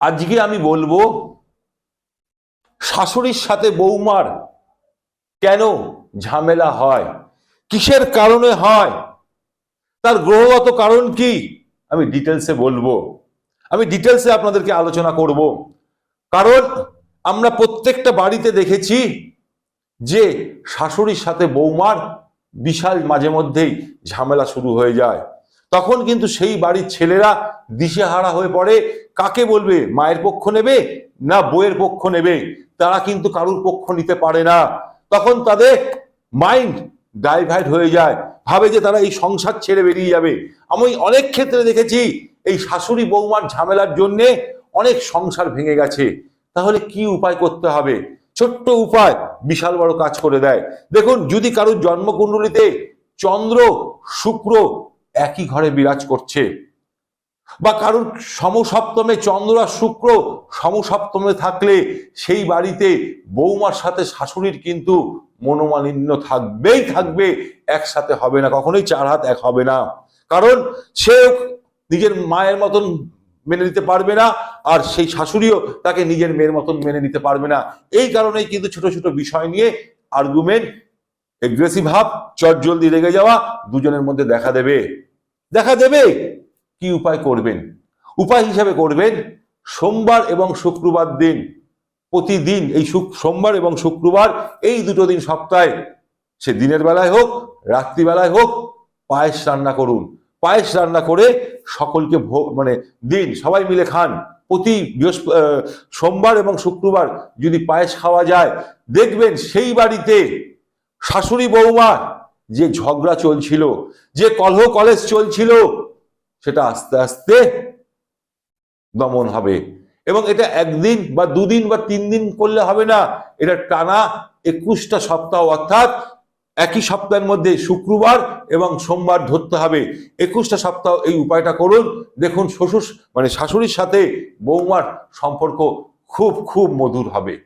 আজকে আমি বলব, শাশুড়ির সাথে বৌমার কেন ঝামেলা হয়? কিসের কারণে হয়? তার গ্রহগত কারণ কি? আমি ডিটেলসে বলব। আমি ডিটেলসে আপনাদেরকে আলোচনা করব। কারণ আমরা প্রত্যেকটা বাড়িতে দেখেছি যে শাশুড়ির সাথে বৌমার বিশাল মাঝে মধ্যেই ঝামেলা শুরু হয়ে যায়। তখন কিন্তু সেই বাড়ির ছেলেরা দিশেহারা হয়ে পড়ে। কাকে বলবে? মায়ের পক্ষ নেবে না বইয়ের পক্ষ নেবে? তারা কিন্তু কারুর পক্ষ নিতে পারে না। তখন তাদের মাইন্ড ডাইভার্ট হয়ে যায়। ভাবে যে তারা এই সংসার ছেড়ে বেরিয়ে যাবে। আমি অনেক ক্ষেত্রে দেখেছি, এই শাশুড়ি বৌমার ঝামেলার জন্যে অনেক সংসার ভেঙে গেছে। তাহলে কি উপায় করতে হবে? ছোট্ট উপায় বিশাল বড় কাজ করে দেয়। দেখুন, যদি কারোর জন্মকুণ্ডলিতে চন্দ্র, শুক্র একই ঘরে বিরাজ করছে। বা কারোর সমসপ্তমে চন্দ্র আর শুক্র সমসপ্তমে থাকলে সেই বাড়িতে বৌমার সাথে শাশুড়ির কিন্তু মনোমালিন্য থাকবেই থাকবে, একসাথে হবে না, কখনোই চার হাত এক হবে না। কারণ সে নিজের মায়ের মতন মেনে নিতে পারবে না আর সেই শাশুড়িও তাকে নিজের মেয়ের মতন মেনে নিতে পারবে না। এই কারণেই কিন্তু ছোট ছোট বিষয় নিয়ে আর্গুমেন্ট এগ্রেসিভ ভাব চট জলদি রেগে যাওয়া দুজনের মধ্যে দেখা দেবে। দেখা দেবে কি উপায় করবেন? উপায় হিসাবে করবেন সোমবার এবং শুক্রবার দিন, প্রতিদিন এই সোমবার এবং শুক্রবার এই দুটো দিন সপ্তাহে সে দিনের বেলায় হোক, রাত্রিবেলায় হোক, পায়েস রান্না করুন। পায়েস রান্না করে সকলকে ভোগ মানে দিন সবাই মিলে খান। প্রতি সোমবার এবং শুক্রবার যদি পায়েস খাওয়া যায়, দেখবেন সেই বাড়িতে শাশুড়ি বৌমা যে ঝগড়া চলছিল, যে কলহ কলেজ চলছিল, সেটা আস্তে আস্তে দমন হবে। এবং এটা একদিন বা দুদিন বা তিন দিন করলে হবে না, এটা টানা একুশটা সপ্তাহ, অর্থাৎ একই সপ্তাহের মধ্যে শুক্রবার এবং সোমবার ধরতে হবে। একুশটা সপ্তাহ এই উপায়টা করুন। দেখুন শ্বশুর মানে শাশুড়ির সাথে বৌমার সম্পর্ক খুব খুব মধুর হবে।